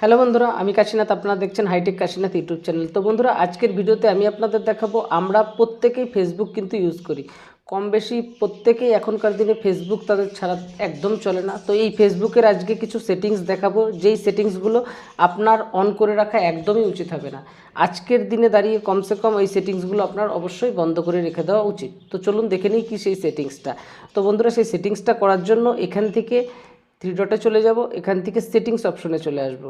Hello বন্ধুরা, আমি কাশীনাথ, আপনারা দেখছেন হাইটেক কাশীনাথ ইউটিউব চ্যানেল। তো বন্ধুরা, আজকের ভিডিওতে আমি আপনাদের দেখাবো, আমরা প্রত্যেকেই ফেসবুক কিন্তু ইউজ করি। কম বেশি প্রত্যেকেই এখনকার দিনে ফেসবুক তাদের ছাড়া একদম চলে না। তো এই ফেসবুকের আজকে কিছু সেটিংস দেখাবো, যেই সেটিংসগুলো আপনার অন করে রাখা একদমই উচিত হবে না। আজকের দিনে দাঁড়িয়ে কমসে কম এই সেটিংসগুলো আপনার অবশ্যই বন্ধ করে রেখে দেওয়া উচিত। তো চলুন দেখে নিই কী সেই সেটিংসটা তো বন্ধুরা, সেই সেটিংসটা করার জন্য এখান থেকে থ্রি ডটে চলে যাব, এখান থেকে সেটিংস অপশনে চলে আসব।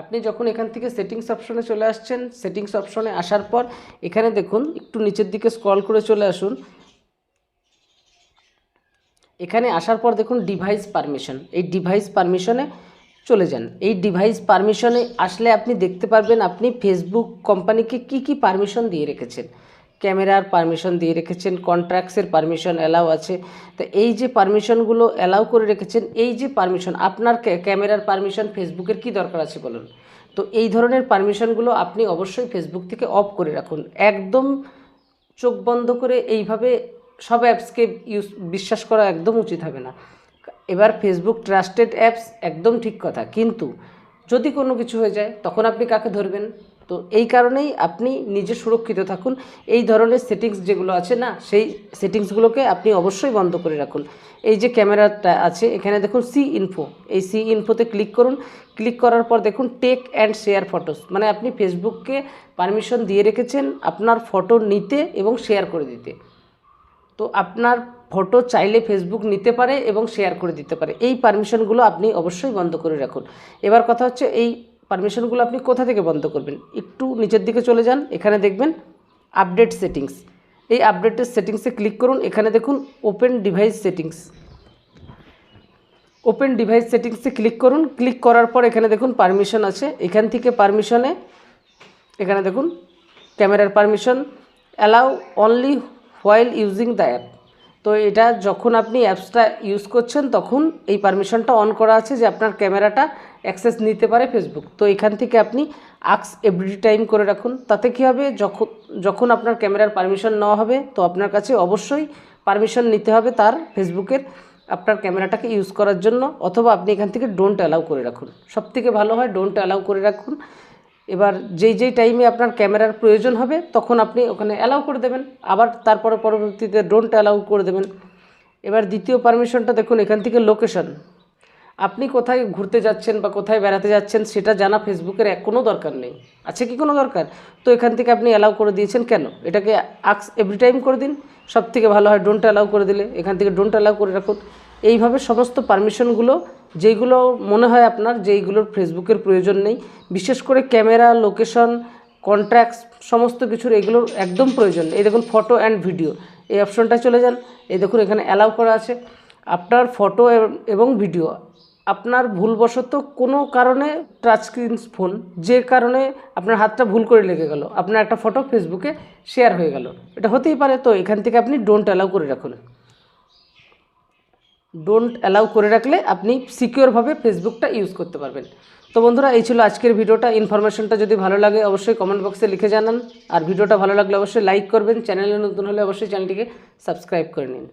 আপনি যখন এখান থেকে সেটিংস অপশনে চলে আসছেন সেটিংস অপশনে আসার পর এখানে দেখুন, একটু নিচের দিকে স্ক্রল করে চলে আসুন। এখানে আসার পর দেখুন ডিভাইস পারমিশন এই ডিভাইস পারমিশনে চলে যান। এই ডিভাইস পারমিশনে আসলে আপনি দেখতে পারবেন আপনি ফেসবুক কোম্পানিকে কি কি পারমিশন দিয়ে রেখেছেন। ক্যামেরার পারমিশন দিয়ে রেখেছেন কন্ট্রাক্টসের পারমিশন অ্যালাউ আছে। তো এই যে পারমিশনগুলো অ্যালাউ করে রেখেছেন, এই যে পারমিশন আপনার ক্যামেরার পারমিশন ফেসবুকের কি দরকার আছে বলুন? তো এই ধরনের পারমিশনগুলো আপনি অবশ্যই ফেসবুক থেকে অফ করে রাখুন। একদম চোখ বন্ধ করে এইভাবে সব অ্যাপসকে ইউজ বিশ্বাস করা একদম উচিত হবে না। এবার ফেসবুক ট্রাস্টেড অ্যাপস একদম ঠিক কথা। কিন্তু যদি কোনো কিছু হয়ে যায়, তখন আপনি কাকে ধরবেন? তো এই কারণেই আপনি নিজে সুরক্ষিত থাকুন। এই ধরনের সেটিংস যেগুলো আছে না, সেই সেটিংসগুলোকে আপনি অবশ্যই বন্ধ করে রাখুন। এই যে ক্যামেরাটা আছে, এখানে দেখুন সি ইনফো এই সি ইনফোতে ক্লিক করুন। ক্লিক করার পর দেখুন টেক অ্যান্ড শেয়ার ফটোস মানে আপনি ফেসবুককে পারমিশন দিয়ে রেখেছেন আপনার ফটো নিতে এবং শেয়ার করে দিতে। তো আপনার ফটো চাইলে ফেসবুক নিতে পারে এবং শেয়ার করে দিতে পারে। এই পারমিশনগুলো আপনি অবশ্যই বন্ধ করে রাখুন। এবার কথা হচ্ছে এই পারমিশনগুলো আপনি কোথা থেকে বন্ধ করবেন? একটু নিচের দিকে চলে যান, এখানে দেখবেন আপডেট সেটিংস এই আপডেটের সেটিংসে ক্লিক করুন, এখানে দেখুন open device settings open device সেটিংসে ক্লিক করুন ক্লিক করার পর এখানে দেখুন পারমিশন আছে। এখান থেকে পারমিশনে এখানে দেখুন ক্যামেরার permission allow only while using the app তো এটা যখন আপনি অ্যাপসটা ইউজ করছেন, তখন এই পারমিশনটা অন করা আছে যে আপনার ক্যামেরাটা অ্যাক্সেস নিতে পারে ফেসবুক তো এখান থেকে আপনি আক্স এভরি টাইম করে রাখুন। তাতে কী হবে? যখন যখন আপনার ক্যামেরার পারমিশন নেওয়া হবে, তো আপনার কাছে অবশ্যই পারমিশন নিতে হবে তার ফেসবুকের আপনার ক্যামেরাটাকে ইউজ করার জন্য। অথবা আপনি এখান থেকে ডোন্ট অ্যালাউ করে রাখুন। সব থেকে ভালো হয় ডোন্ট অ্যালাউ করে রাখুন। এবার যেই যেই টাইমে আপনার ক্যামেরার প্রয়োজন হবে, তখন আপনি ওখানে অ্যালাউ করে দেবেন। আবার তারপরে পরবর্তীতে ডোন্ট অ্যালাউ করে দেবেন। এবার দ্বিতীয় পারমিশনটা দেখুন, এখান থেকে লোকেশন আপনি কোথায় ঘুরতে যাচ্ছেন বা কোথায় বেড়াতে যাচ্ছেন, সেটা জানা ফেসবুকের এক কোনো দরকার নেই। আছে কি কোনো দরকার? তো এখান থেকে আপনি অ্যালাউ করে দিয়েছেন কেন? এটাকে আক্স এভরি টাইম করে দিন। সব থেকে ভালো হয় ডোন্ট অ্যালাউ করে দিলে। এখান থেকে ডোন্ট অ্যালাউ করে রাখুন। এইভাবে সমস্ত পারমিশনগুলো, যেইগুলো মনে হয় আপনার যেইগুলোর ফেসবুকের প্রয়োজন নেই, বিশেষ করে ক্যামেরা, লোকেশন কন্ট্রাক্টস সমস্ত কিছুর এগুলোর একদম প্রয়োজন। এই দেখুন ফটো অ্যান্ড ভিডিও। এই অপশনটা চলে যান। এই দেখুন এখানে অ্যালাউ করা আছে। আপনার ফটো এবং ভিডিও। আপনার ভুলবশত কোনো কারণে টাচ স্ক্রিন ফোন, যে কারণে আপনার হাতটা ভুল করে লেগে গেল, আপনার একটা ফটো ফেসবুকে শেয়ার হয়ে গেল। এটা হতেই পারে, তো এখান থেকে আপনি ডোন্ট অ্যালাউ করে রাখুন। ডোন্ট অ্যালাউ করে রাখলে আপনি সিকিওরভাবে ফেসবুকটা ইউজ করতে পারবেন। তো বন্ধুরা, এই ছিল আজকের ভিডিওটা। ইনফরমেশনটা যদি ভালো লাগে, অবশ্যই কমেন্ট বক্সে লিখে জানান। আর ভিডিওটা ভালো লাগলে অবশ্যই লাইক করবেন। চ্যানেলে নতুন হলে অবশ্যই চ্যানেলটিকে সাবস্ক্রাইব করে নিন।